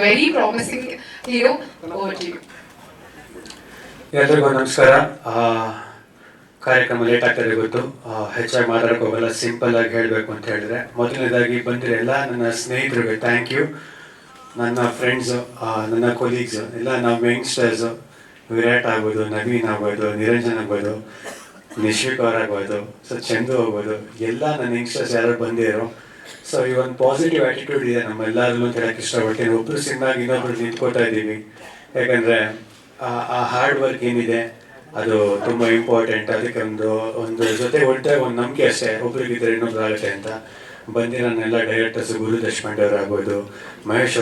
very promising hero ನಮಸ್ಕಾರ. ಕಾರ್ಯಕ್ರಮ late ಆಗ್ತದೆ ಗೊತ್ತು. ಹೆಚ್ಚಾಗಿ ಮಾತಾಡಕ್ಕೆ ಹೋಗಲ್ಲ ಸಿಂಪಲ್ ಆಗಿ ಹೇಳಬೇಕು ಅಂತ ಹೇಳಿದ್ರೆ. ಮೊದಲನೇದಾಗಿ ಬಂದಿರೋ ಎಲ್ಲ ನನ್ನ ಸ್ನೇಹಿತರಿಗೆ ಥ್ಯಾಂಕ್ ಯು ನನ್ನ ಫ್ರೆಂಡ್ಸು ನನ್ನ ಕೊಲೀಗ್ಸ್ ಎಲ್ಲ ನಮ್ಮ ಯಂಗ್ಸ್ಟರ್ಸ್ ವಿರಾಟ್ ಆಗ್ಬೋದು, ನವೀನ್ ಆಗ್ಬೋದು, ನಿರಂಜನ್ ಆಗ್ಬೋದು, ನಿಶ್ವಿಕ್ ಅವ್ರು ಆಗ್ಬೋದು ಸೊ ಚಂದು ಆಗ್ಬೋದು, ಎಲ್ಲ ನನ್ನ ಯಂಗ್ಸ್ಟರ್ಸ್ ಯಾರು ಬಂದಿರೋ ಸೊ ಈ ಒಂದು ಪಾಸಿಟಿವ್ ಆಟಿಟ್ಯೂಡ್ ಇದೆ ನಮ್ಮೆಲ್ಲರಲ್ಲೂ ಅಂತ ಹೇಳಕ್ಕೆ ಇಷ್ಟಪಡ್ತೀನಿ. ಒಬ್ಬರು ಸಿನ್ನಾಗಿ ಇನ್ನೊಬ್ರು ನಿಂತ್ಕೋತಾ ಇದ್ದೀವಿ. ಯಾಕಂದ್ರೆ ಆ- ಹಾರ್ಡ್ ವರ್ಕ್ ಏನಿದೆ, ಅದು ತುಂಬಾ ಇಂಪಾರ್ಟೆಂಟ್ ಅದಕ್ಕೆ ಒಂದು ಜೊತೆ ಒಟ್ಟಾಗ ಒಂದು ನಂಬಿಕೆ ಅಷ್ಟೇ. ಒಬ್ರಿಗಿದ್ರೆ ಇನ್ನೊಬ್ರು ಆಗುತ್ತೆ ಅಂತ. ಬಂದಿರೋ ನನ್ನೆಲ್ಲ ಡೈರೆಕ್ಟರ್ಸ್ ಗುರು ದೇಶಪಾಂಡೆ ಅವ್ರು ಆಗ್ಬೋದು, ಮಹೇಶ್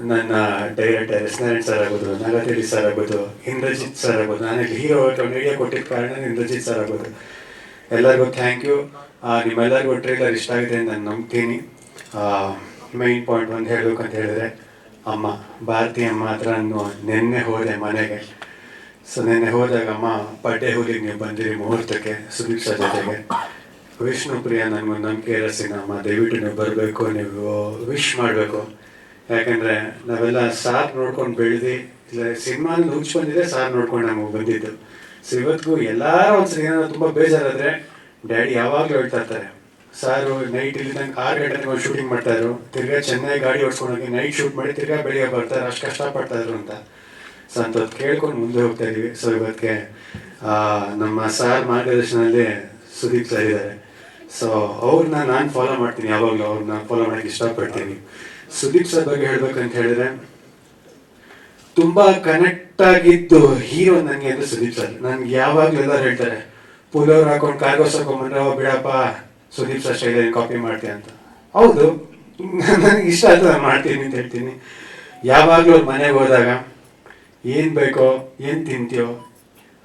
ನನ್ನ ಡೈರೆಕ್ಟರ್ ಎಸ್ ನಾರಾಯಣ್ ಸರ್ ಆಗ್ಬೋದು ನಾಗತಿರಿ ಸರ್ ಆಗ್ಬೋದು, ಇಂದ್ರಜಿತ್ ಸರ್ ಆಗ್ಬೋದು. ನಾನು ಹೀರೋ ಐಡಿಯಾ ಕೊಟ್ಟಿದ್ದ ಕಾರಣ ಇಂದ್ರಜಿತ್ ಸರ್ ಆಗ್ಬೋದು. ಎಲ್ಲರಿಗೂ ಥ್ಯಾಂಕ್ ಯು ನಿಮ್ಮೆಲ್ಲರಿಗೂ ಟ್ರೇಲರ್ ಇಷ್ಟ ಆಗಿದೆ ಅಂತ ನಾನು ನಂಬ್ತೀನಿ. ಮೈನ್ ಪಾಯಿಂಟ್ ಒಂದು ಹೇಳಬೇಕು ಅಂತ ಹೇಳಿದ್ರೆ, ಅಮ್ಮ ಭಾರತಿ ಅಮ್ಮ ಹತ್ರ ನಾನು ನಿನ್ನೆ ಹೋದೆ ಮನೆಗೆ. ಸೊ ನಿನ್ನೆ ಹೋದಾಗ ಅಮ್ಮ, ಪಡ್ಡೆ ಹೋಗಿ ನೀವು ಬಂದಿರಿ ಮುಹೂರ್ತಕ್ಕೆ ಸುಭಿಕ್ಷಾ ಜೊತೆಗೆ. ವಿಷ್ಣು ಪ್ರಿಯ ನನಗೊಂದು ನಂಬಿಕೆ ಇರಸಿನ ಅಮ್ಮ, ದಯವಿಟ್ಟು ನೀವು ಬರಬೇಕು, ನೀವು ವಿಶ್ ಮಾಡಬೇಕು. ಯಾಕಂದರೆ ನಾವೆಲ್ಲ ಸಾರ್ ನೋಡ್ಕೊಂಡು ಬೆಳೆದು, ಇಲ್ಲ, ಸಿನಿಮಾನ ಹುಚ್ಚು ಬಂದಿದೆ ಸಾರ್ ನೋಡ್ಕೊಂಡು ನಮಗೆ ಬಂದಿದ್ದು. ಸೊ ಇವತ್ತಿಗೂ ಎಲ್ಲಾರು ಒಂದ್ಸರಿ ಏನಾದ್ರು ತುಂಬ ಬೇಜಾರಾದ್ರೆ ಡ್ಯಾಡಿ ಯಾವಾಗಲೂ ಹೇಳ್ತಾ ಇರ್ತಾರೆ ಸಾರು ನೈಟ್ ಇಲ್ಲಿ ನಂಗೆ ಆರು ಗಂಟೆಗೆ ಒಂದು ಶೂಟಿಂಗ್ ಮಾಡ್ತಾ ಇದ್ರು, ತಿರ್ಗಾ ಚೆನ್ನೈ ಗಾಡಿ ಓಡಿಸ್ಕೊಂಡು ಹೋಗಿ ನೈಟ್ ಶೂಟ್ ಮಾಡಿ ತಿರ್ಗಾ ಬೆಳಿಗ್ಗೆ ಬರ್ತಾರೆ, ಅಷ್ಟು ಕಷ್ಟಪಡ್ತಾ ಇದ್ರು ಅಂತ. ಸೊ ಅಂಥದ್ದು ಕೇಳ್ಕೊಂಡು ಮುಂದೆ ಹೋಗ್ತಾ ಇದೀವಿ. ಸೊ ಇವತ್ತಿಗೆ ನಮ್ಮ ಸಾರ್ ಮಾರ್ಗದರ್ಶನದಲ್ಲಿ ಸುದೀಪ್ ಸರ್ ಇದ್ದಾರೆ. ಸೊ ಅವ್ರನ್ನ ನಾನು ಫಾಲೋ ಮಾಡ್ತೀನಿ ಯಾವಾಗಲೂ ಅವ್ರನ್ನ ಫಾಲೋ ಮಾಡೋಕ್ಕೆ ಇಷ್ಟಪಡ್ತೀನಿ. ಸುದೀಪ್ ಸರ್ ಬಗ್ಗೆ ಹೇಳ್ಬೇಕಂತ ಹೇಳಿದ್ರೆ ತುಂಬಾ ಕನೆಕ್ಟ್ ಆಗಿದ್ದು ಹೀರೋ ನನಗೆ ಅಂದ್ರೆ ಸುದೀಪ್ ಸರ್. ನನ್ಗೆ ಯಾವಾಗ್ಲೂ ಎಲ್ಲರೂ ಹೇಳ್ತಾರೆ, ಪುಲೋರ್ ಹಾಕೊಂಡು ಕಾರ್ಗೋಸ್ ಅವ ಬಿಡಪ್ಪ, ಸುದೀಪ್ ಸರ್ ಶೈಲಿ ಕಾಪಿ ಮಾಡ್ತೀಯ ಅಂತ. ಹೌದು, ನನಗೆ ಇಷ್ಟ ಆಯ್ತು, ನಾನು ಮಾಡ್ತೀನಿ ಅಂತ ಹೇಳ್ತೀನಿ. ಯಾವಾಗಲೂ ಮನೆಗೆ ಹೋದಾಗ ಏನು ಬೇಕೋ, ಏನು ತಿಂತೀಯೋ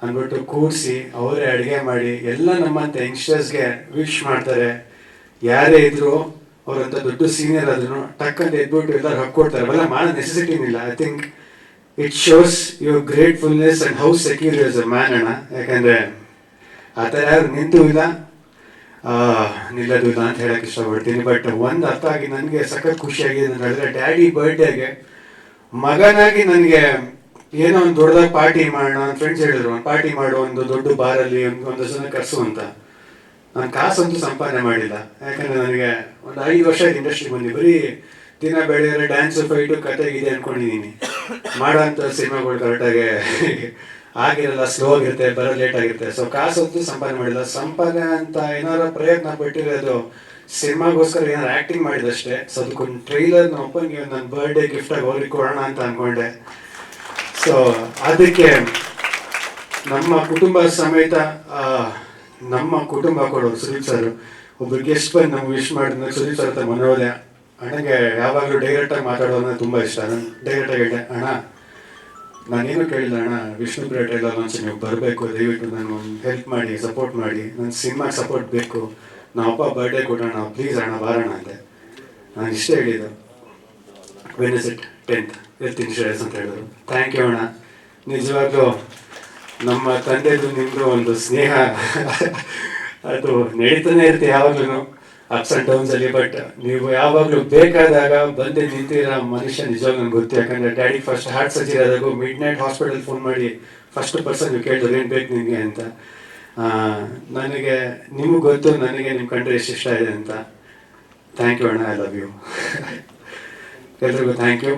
ಅಂದ್ಬಿಟ್ಟು ಕೂರಿಸಿ, ಅವರೇ ಅಡುಗೆ ಮಾಡಿ, ಎಲ್ಲ ನಮ್ಮಂತ ಯಂಗ್ಸ್ಟರ್ಸ್ಗೆ ವಿಶ್ ಮಾಡ್ತಾರೆ. ಯಾರೇ ಇದ್ರು ಅವರಂತ ದೊಡ್ಡ ಸೀನಿಯರ್ ಆದ್ರೂ ಟಕ್ ಅಂತ ಎದ್ಬಿಟ್ಟು ಎಲ್ಲರೂ ಹಾಕೊಡ್ತಾರೆ ಅವೆಲ್ಲ ಮಾಡೋ ನೆಸೆಸಿಟಿನಿಲ್ಲ I think it shows your gratefulness and how secure is a man ಅಣ್ಣ? ಯಾಕಂದ್ರೆ ಆ ಥರ ಯಾರು ನಿಂತು ಇಲ್ಲ ನಿಲ್ಲೋದು ಇಲ್ಲ ಅಂತ ಹೇಳಕ್ ಇಷ್ಟಪಡ್ತೀನಿ. ಬಟ್ ಒಂದು ಅರ್ಥ ಆಗಿ ನನಗೆ ಸಖತ್ ಖುಷಿಯಾಗಿದೆ ಅಂತ ಹೇಳಿದ್ರೆ ಡ್ಯಾಡಿ ಬರ್ಡೇಗೆ ಮಗನಾಗಿ ನನಗೆ ಏನೋ ಒಂದು ದೊಡ್ಡದಾಗಿ ಪಾರ್ಟಿ ಮಾಡೋಣ ಫ್ರೆಂಡ್ಸ್ ಹೇಳಿದ್ರು. ಒಂದು ಪಾರ್ಟಿ ಮಾಡೋ ಒಂದು ದೊಡ್ಡ ಬಾರಲ್ಲಿ ಒಂದು ಒಂದಷ್ಟು ಜನ ಕರ್ಸು ಅಂತ. ನಾನು ಕಾಸಂತೂ ಸಂಪಾದನೆ ಮಾಡಿಲ್ಲ. ಯಾಕಂದ್ರೆ ನನಗೆ ಒಂದು ಐದು ವರ್ಷ ಇಂಡಸ್ಟ್ರಿ ಬಂದಿ. ಬರೀ ದಿನ ಬೆಳೆಯಲ್ಲ ಡ್ಯಾನ್ಸ್ ಫೈಟು ಕತೆ ಇದೆ ಅನ್ಕೊಂಡಿದ್ದೀನಿ ಮಾಡೋಂಥ ಸಿನಿಮಾಗಳು ಕರೆಕ್ಟಾಗಿ ಆಗಿರಲ್ಲ ಸ್ಲೋ ಆಗಿರುತ್ತೆ ಬರೋ ಲೇಟ್ ಆಗಿರುತ್ತೆ. ಸೊ ಕಾಸಂತೂ ಸಂಪಾದನೆ ಮಾಡಿಲ್ಲ. ಸಂಪಾದನೆ ಅಂತ ಏನಾರ ಪ್ರಯತ್ನ ಪಟ್ಟಿರೋದು ಸಿನಿಮಾಗೋಸ್ಕರ ಏನಾರು ಆ್ಯಕ್ಟಿಂಗ್ ಮಾಡಿದಷ್ಟೇ ಸೊ ಅದಕ್ಕೊಂದು ಟ್ರೈಲರ್ ಅಪ್ಪನಿಗೆ ನನ್ನ ಬರ್ಡೇ ಗಿಫ್ಟಾಗಿ ಅವ್ರಿಗೆ ಕೊಡೋಣ ಅಂತ ಅನ್ಕೊಂಡೆ. ಸೊ ಅದಕ್ಕೆ ನಮ್ಮ ಕುಟುಂಬ ಸಮೇತ ನಮ್ಮ ಕುಟುಂಬ ಕೊಡೋರು ಸುದೀಪ್ ಸರ್. ಒಬ್ರು ಗೆಸ್ಟ್ ಬಂದು ನಮ್ಗೆ ವಿಶ್ ಮಾಡಿದ್ರೆ ಸುದೀಪ್ ಸರ್ ಹತ್ರ ಮನೆ ಹೋದೆ ಅಣ್ಣಗೆ ಯಾವಾಗಲೂ ಡೈರೆಕ್ಟಾಗಿ ಮಾತಾಡೋದು ತುಂಬ ಇಷ್ಟ. ನಾನು ಡೈರೆಕ್ಟಾಗಿ ಹೇಳಿದೆ, ಅಣ್ಣ, ನಾನೇನು ಕೇಳಿಲ್ಲ ಅಣ್ಣ ವಿಷ್ಣು ಎಲ್ಲ ಒಂದ್ಸಲ ನೀವು ಬರಬೇಕು, ದಯವಿಟ್ಟು ನಾನು ಹೆಲ್ಪ್ ಮಾಡಿ ಸಪೋರ್ಟ್ ಮಾಡಿ ನನ್ನ ಸಿನಿಮಾಗೆ ಸಪೋರ್ಟ್ ಬೇಕು. ನಮ್ಮ ಅಪ್ಪ ಬರ್ಡೇ ಕೊಡೋಣ ಪ್ಲೀಸ್ ಅಣ್ಣ ಬಾರೋಣ ಅಂದೆ. ನಾನು ಇಷ್ಟೇ ಹೇಳಿದ್ದು. When is it tenth health insurance ಅಂತ ಹೇಳಿದ್ರು. ಥ್ಯಾಂಕ್ ಯು ಅಣ್ಣ. ನಿಜವಾಗ್ಲೂ ನಮ್ಮ ತಂದೆದು ನಿಮ್ಮದು ಒಂದು ಸ್ನೇಹ. ಅದು ನಡೀತಾನೆ ಇರುತ್ತೆ ಯಾವಾಗ್ಲೂ ಅಪ್ಸ್ ಅಂಡ್ ಡೌನ್ಸ್ ಅಲ್ಲಿ ಬಟ್ ನೀವು ಯಾವಾಗಲೂ ಬೇಕಾದಾಗ ಬಂದು ನಿಂತಿರೋ ಮನುಷ್ಯ ನಿಜವಾಗ ನನ್ಗೆ ಗೊತ್ತು ಯಾಕಂದ್ರೆ ಡ್ಯಾಡಿ ಫಸ್ಟ್ ಹಾರ್ಟ್ ಸರ್ಜರಿ ಆದಾಗ ಮಿಡ್ ನೈಟ್ ಹಾಸ್ಪಿಟಲ್ ಫೋನ್ ಮಾಡಿ ಫಸ್ಟ್ ಪರ್ಸನ್ ನೀವು ಕೇಳಿದ್ರು ಏನು ಬೇಕು ನಿಮಗೆ ಅಂತ. ನನಗೆ ನಿಮಗೆ ಗೊತ್ತು ನನಗೆ ನಿಮ್ಮ ಕಂಡ್ರೆ ಎಷ್ಟು ಇಷ್ಟ ಇದೆ ಅಂತ. ಥ್ಯಾಂಕ್ ಯು ಅಣ್ಣ ಐ ಲವ್ ಯು ಎಲ್ರಿಗೂ ಥ್ಯಾಂಕ್ ಯು